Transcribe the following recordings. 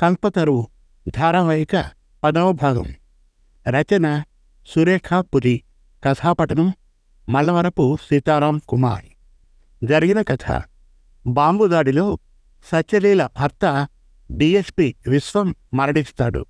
కల్పతరువు ధారావాహిక పదవ భాగం. రచన సురేఖ పురి. కథాపటనం మల్లవరపు సీతారాం కుమార్. జరిగిన కథ. బాంబు దాడిలో సత్యలీల భర్త డిఎస్పి విశ్వం మరణిస్తాడు.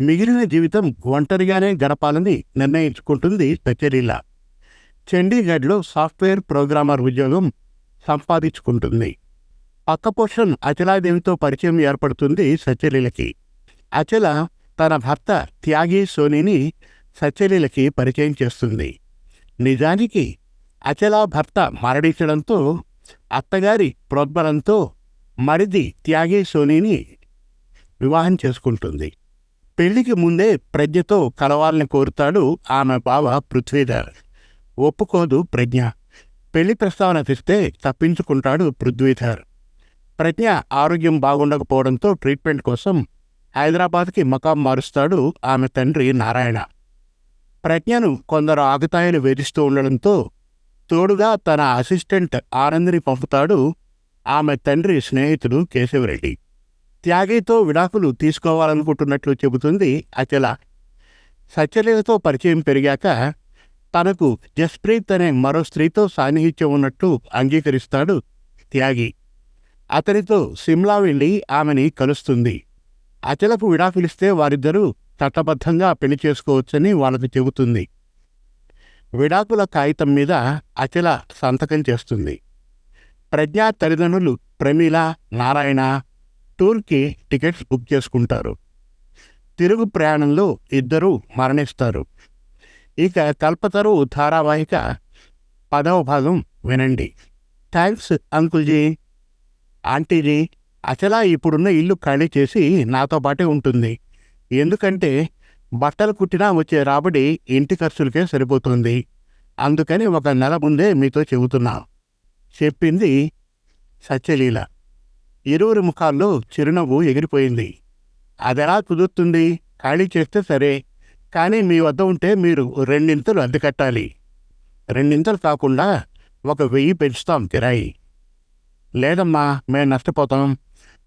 మిగిలిన జీవితం ఒంటరిగానే గడపాలని నిర్ణయించుకుంటుంది సత్యలీల. చండీగఢ్లో సాఫ్ట్వేర్ ప్రోగ్రామర్ ఉద్యోగం సంపాదించుకుంటుంది. పక్క పోర్షన్ అచలాదేవితో పరిచయం ఏర్పడుతుంది సత్యలీలకి. అచల తన భర్త త్యాగి సోనిని సత్యలీలకి పరిచయం చేస్తుంది. నిజానికి అచల భర్త మరణించడంతో అత్తగారి ప్రోద్బలంతో మరిది త్యాగి సోనిని వివాహం చేసుకుంటుంది. పెళ్ళికి ముందే ప్రజ్ఞతో కలవాలని కోరుతాడు ఆమె బావ పృథ్వీధర్. ఒప్పుకోదు ప్రజ్ఞ. పెళ్ళి ప్రస్తావన తెస్తే తప్పించుకుంటాడు పృథ్వీధర్. ప్రజ్ఞ ఆరోగ్యం బాగుండకపోవడంతో ట్రీట్మెంట్ కోసం హైదరాబాద్కి మకాం మారుస్తాడు ఆమె తండ్రి నారాయణ. ప్రజ్ఞను కొందరు ఆగుతాయని వేధిస్తూ ఉండడంతో తోడుగా తన అసిస్టెంట్ ఆనందిని పంపుతాడు ఆమె తండ్రి స్నేహితుడు కేశవరెడ్డి. త్యాగితో విడాకులు తీసుకోవాలనుకుంటున్నట్లు చెబుతుంది అచల సత్యలీలతో పరిచయం పెరిగాక తనకు జస్ప్రీత్ అనే మరో స్త్రీతో సాన్నిహిత్యం ఉన్నట్టు అంగీకరిస్తాడు త్యాగి. అతనితో సిమ్లా వెళ్ళి ఆమెని కలుస్తుంది. అచలకు విడాకులిస్తే వారిద్దరూ చట్టబద్ధంగా పెళ్ళి చేసుకోవచ్చని వాళ్ళకి చెబుతుంది. విడాకుల కాగితం మీద అచల సంతకం చేస్తుంది. ప్రజ్ఞా తల్లిదండ్రులు ప్రమీల నారాయణ టూర్కి టికెట్స్ బుక్ చేసుకుంటారు. తిరుగు ప్రయాణంలో ఇద్దరూ మరణిస్తారు. ఇక కల్పతరు ధారావాహిక పదవ భాగం వినండి. థ్యాంక్స్ అంకుల్జీ. ఆంటీజీ అసలా ఇప్పుడున్న ఇల్లు ఖాళీ చేసి నాతో పాటే ఉంటుంది. ఎందుకంటే బట్టలు కుట్టినా వచ్చే రాబడి ఇంటి ఖర్చులకే సరిపోతుంది. అందుకని ఒక నెల ముందే మీతో చెబుతున్నా. చెప్పింది సత్యలీల. ఇరువురి ముఖాల్లో చిరునవ్వు ఎగిరిపోయింది. అదెలా కుదురుతుంది? ఖాళీ చేస్తే సరే కానీ మీ వద్ద ఉంటే మీరు రెండింతలు అద్దె కట్టాలి. రెండింతలు కాకుండా ఒక వెయ్యి పెంచుతాం కిరాయి. లేదమ్మా మేము నష్టపోతాం.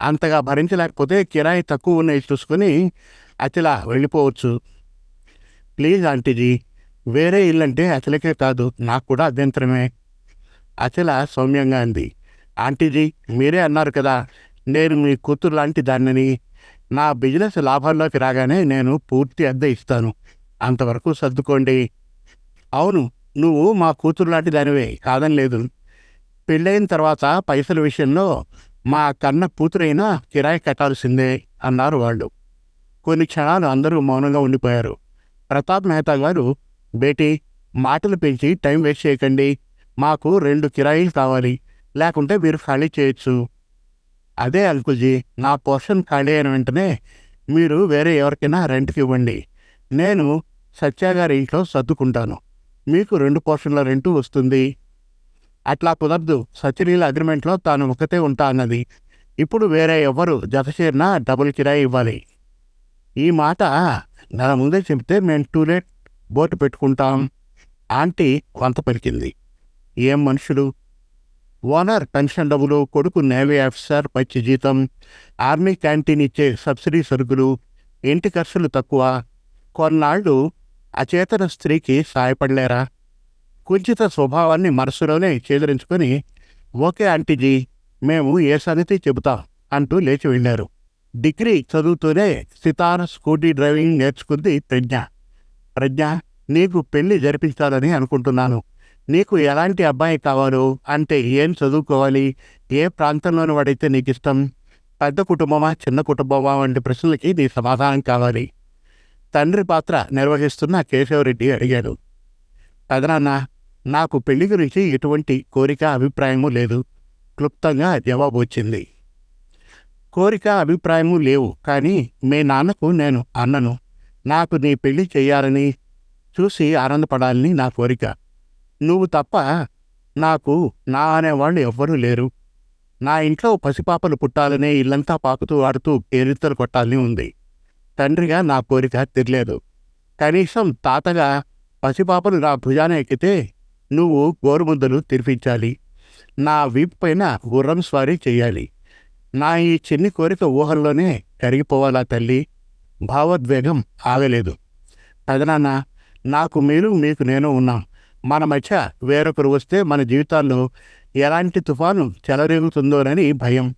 అంతగా భరించలేకపోతే కిరాయి తక్కువ ఉన్నాయి చూసుకొని అతిల వెళ్ళిపోవచ్చు. ప్లీజ్ ఆంటీజీ వేరే ఇల్లంటే అతిలకే కాదు నాకు కూడా అభ్యంతరమే. అతిల సౌమ్యంగా అంది. ఆంటీజీ మీరే అన్నారు కదా నేను మీ కూతురు లాంటి దానిని. నా బిజినెస్ లాభాల్లోకి రాగానే నేను పూర్తి అద్దె ఇస్తాను. అంతవరకు సర్దుకోండి. అవును నువ్వు మా కూతురు లాంటి దానివే కాదని లేదు పెళ్ళైన తర్వాత పైసల విషయంలో మా కన్న కూతురైనా కిరాయి కట్టాల్సిందే అన్నారు వాళ్ళు. కొన్ని క్షణాలు అందరూ మౌనంగా ఉండిపోయారు. ప్రతాప్ మెహతా గారు బేటీ మాటలు పెంచి టైం వేస్ట్ చేయకండి. మాకు రెండు కిరాయిలు కావాలి. లేకుంటే మీరు ఖాళీ చేయొచ్చు. అదే అంకుల్జీ నా పోర్షన్ ఖాళీ అయిన వెంటనే మీరు వేరే ఎవరికైనా రెంట్కి ఇవ్వండి. నేను సత్య గారి ఇంట్లో సర్దుకుంటాను. మీకు రెండు పోర్షన్ల రెంటు వస్తుంది. అట్లా కుదరదు. సచిరీల అగ్రిమెంట్లో తాను ఒకతే ఉంటా అన్నది. ఇప్పుడు వేరే ఎవరు జత చేరినా డబుల్ కిరాయి ఇవ్వాలి. ఈ మాట నెల ముందే చెప్తే మేము టూ లేట్ బోటు పెట్టుకుంటాం. ఆంటీ కొంత పలికింది. ఏం మనుషులు? ఓనర్ పెన్షన్ డబ్బులు కొడుకు నేవీ ఆఫీసర్ పచ్చి జీతం ఆర్మీ క్యాంటీన్ ఇచ్చే సబ్సిడీ సరుకులు ఇంటి ఖర్చులు తక్కువ. కొన్నాళ్ళు అచేతన స్త్రీకి సాయపడలేరా? కుంచిత స్వభావాన్ని మనసులోనే చేదరించుకొని ఓకే ఆంటీజీ మేము ఏ సంగతి చెబుతాం అంటూ లేచి వెళ్ళారు. డిగ్రీ చదువుతూనే సితార స్కూటీ డ్రైవింగ్ నేర్చుకుంది ప్రజ్ఞ. ప్రజ్ఞ నీకు పెళ్ళి జరిపించాలని అనుకుంటున్నాను. నీకు ఎలాంటి అబ్బాయి కావాలో అంటే ఏం చదువుకోవాలి ఏ ప్రాంతంలోని వాడైతే నీకు ఇష్టం పెద్ద కుటుంబమా చిన్న కుటుంబమా వంటి ప్రశ్నలకి నీ సమాధానం కావాలి. తండ్రి పాత్ర నిర్వహిస్తున్న కేశవరెడ్డి అడిగాడు. పెదనాన్న నాకు పెళ్ళి గురించి ఎటువంటి కోరిక అభిప్రాయము లేదు. క్లుప్తంగా జవాబు వచ్చింది. కోరిక అభిప్రాయము లేవు. కానీ మీ నాన్నకు నేను అన్నను. నాకు నీ పెళ్ళి చెయ్యాలని చూసి ఆనందపడాలని నా కోరిక. నువ్వు తప్ప నాకు నా అనేవాళ్ళు ఎవ్వరూ లేరు. నా ఇంట్లో పసిపాపలు పుట్టాలనే ఇల్లంతా పాకుతూ ఆడుతూ పేరిత్తలు కొట్టాలని ఉంది. తండ్రిగా నా కోరిక తిరలేదు. కనీసం తాతగా పసిపాపలు నా భుజాన ఎక్కితే నువ్వు గోరుముద్దలు తినిపించాలి నా వీపు పైన గుర్రం స్వారీ చేయాలి నా ఈ చిన్ని కోరిక ఊహల్లోనే కరిగిపోవాలా తల్లి? భావోద్వేగం ఆగలేదు. పెదనాన్న నాకు మీరు మీకు నేను ఉన్నాం. మన మధ్య వేరొకరు వస్తే మన జీవితాల్లో ఎలాంటి తుఫాను చెలరేగుతుందోనని భయం.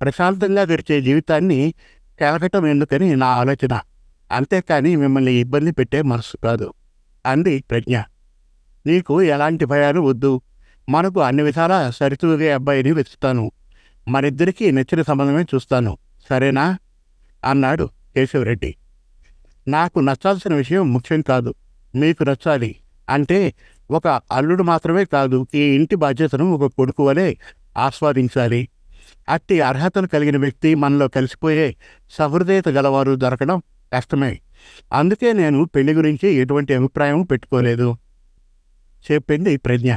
ప్రశాంతంగా గడిచే జీవితాన్ని కెలకటం ఎందుకని నా ఆలోచన. అంతేకాని మిమ్మల్ని ఇబ్బంది పెట్టే మనసు కాదు. అంది ప్రజ్ఞ. నీకు ఎలాంటి భయాలు వద్దు. మనకు అన్ని విధాలా సరితూగే అబ్బాయిని వెతుకుతాను. మరిద్దరికీ నచ్చిన సంబంధమే చూస్తాను. సరేనా? అన్నాడు కేశవరెడ్డి. నాకు నచ్చాల్సిన విషయం ముఖ్యం కాదు. మీకు నచ్చాలి. అంటే ఒక అల్లుడు మాత్రమే కాదు ఈ ఇంటి బాధ్యతను ఒక కొడుకు వలె ఆస్వాదించాలి. అట్టి అర్హతలు కలిగిన వ్యక్తి మనలో కలిసిపోయే సహృదయత గలవారు దొరకడం కష్టమే. అందుకే నేను పెళ్ళి గురించి ఎటువంటి అభిప్రాయం పెట్టుకోలేదు. చెప్పింది ప్రజ్ఞ.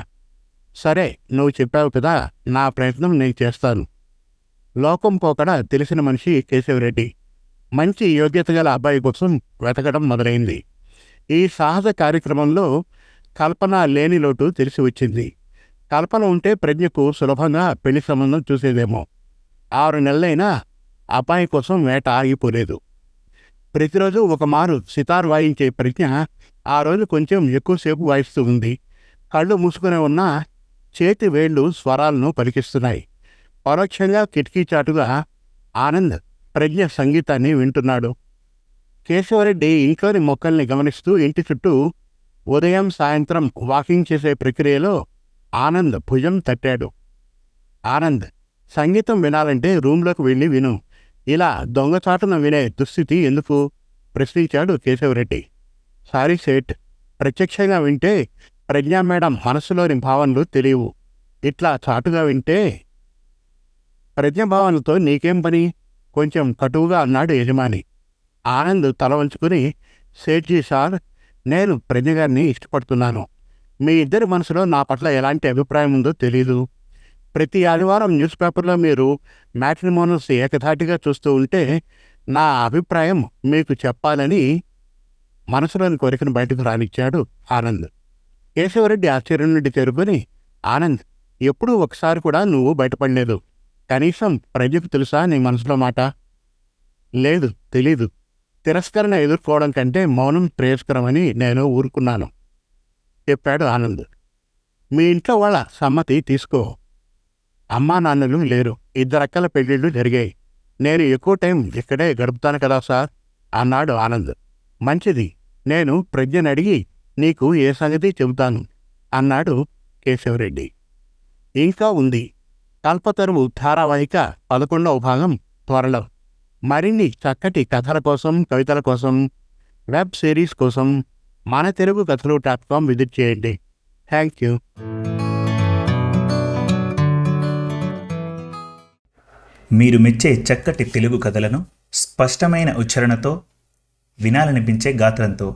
సరే నువ్వు చెప్పావు కదా నా ప్రయత్నం నేను చేస్తాను. లోకం పోకడ తెలిసిన మనిషి కేశవరెడ్డి. మంచి యోగ్యత గల అబ్బాయి కోసం వెతకడం మొదలైంది. ఈ సాహస కార్యక్రమంలో కల్పన లేని లోటు తెలిసి వచ్చింది. కల్పన ఉంటే ప్రజ్ఞకు సులభంగా పెళ్ళి సంబంధం చూసేదేమో. ఆరు నెలలైనా అబ్బాయి కోసం వేట ఆగిపోలేదు. ప్రతిరోజు ఒక మారు సితార్ వాయించే ప్రజ్ఞ ఆ రోజు కొంచెం ఎక్కువసేపు వాయిస్తూ ఉంది. కళ్ళు మూసుకుని ఉన్న చేతి వేళ్ళు స్వరాలను పలికిస్తున్నాయి. పరోక్షంగా కిటికీ చాటుగా ఆనంద్ ప్రజ్ఞ సంగీతాన్ని వింటున్నాడు. కేశవరెడ్డి ఇంట్లోని మొక్కల్ని గమనిస్తూ ఇంటి చుట్టూ ఉదయం సాయంత్రం వాకింగ్ చేసే ప్రక్రియలో ఆనంద్ భుజం తట్టాడు. ఆనంద్ సంగీతం వినాలంటే రూంలోకి వెళ్ళి విను. ఇలా దొంగచాటున వినే దుస్థితి ఎందుకు? ప్రశ్నించాడు కేశవరెడ్డి. సారీ సేట్ ప్రత్యక్షంగా వింటే ప్రజ్ఞా మేడం మనసులోని భావనలు తెలియవు. ఇట్లా చాటుగా వింటే ప్రజ్ఞభావనతో నీకేం పని? కొంచెం కటువుగా అన్నాడు యజమాని. ఆనంద్ తల వంచుకుని సేట్జీ సార్ నేను ప్రజ్ఞ గారిని ఇష్టపడుతున్నాను. మీ ఇద్దరి మనసులో నా పట్ల ఎలాంటి అభిప్రాయం ఉందో తెలీదు. ప్రతి ఆదివారం న్యూస్ పేపర్లో మీరు మ్యాట్రిమోనల్స్ ఏకధాటిగా చూస్తూ ఉంటే నా అభిప్రాయం మీకు చెప్పాలని మనసులోని కోరికను బయటకు రానిచ్చాడు ఆనంద్. కేశవరెడ్డి ఆశ్చర్యం నుండి చేరుకొని ఆనంద్ ఎప్పుడూ ఒకసారి కూడా నువ్వు బయటపడలేదు. కనీసం ప్రజకు తెలుసా నీ మనసులో మాట? లేదు తెలీదు. తిరస్కరణ ఎదుర్కోవడం కంటే మౌనం శ్రేయస్కరమని నేను ఊరుకున్నాను చెప్పాడు ఆనంద్. మీ ఇంట్లో వాళ్ళ సమ్మతి తీసుకో. అమ్మా నాన్నలు లేరు. ఇద్దరక్కల పెళ్ళిళ్ళు జరిగాయి. నేను ఎక్కువ టైం ఇక్కడే గడుపుతాను కదా సార్? అన్నాడు ఆనంద్. మంచిది. నేను ప్రజ్ఞని అడిగి నీకు ఏ సంగతి చెబుతాను? అన్నాడు కేశవరెడ్డి. ఇంకా ఉంది. కల్పతరువు ధారావాహిక పదకొండవ భాగం త్వరలో. మరిన్ని చక్కటి కథల కోసం కవితల కోసం వెబ్ సిరీస్ కోసం మన తెలుగు కథలు డాట్ కామ్ విజిట్ చేయండి. Thank you. మీరు మెచ్చే చక్కటి తెలుగు కథలను స్పష్టమైన ఉచ్చారణతో వినాలనిపించే గాత్రంతో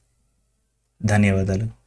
ధన్యవాదాలు.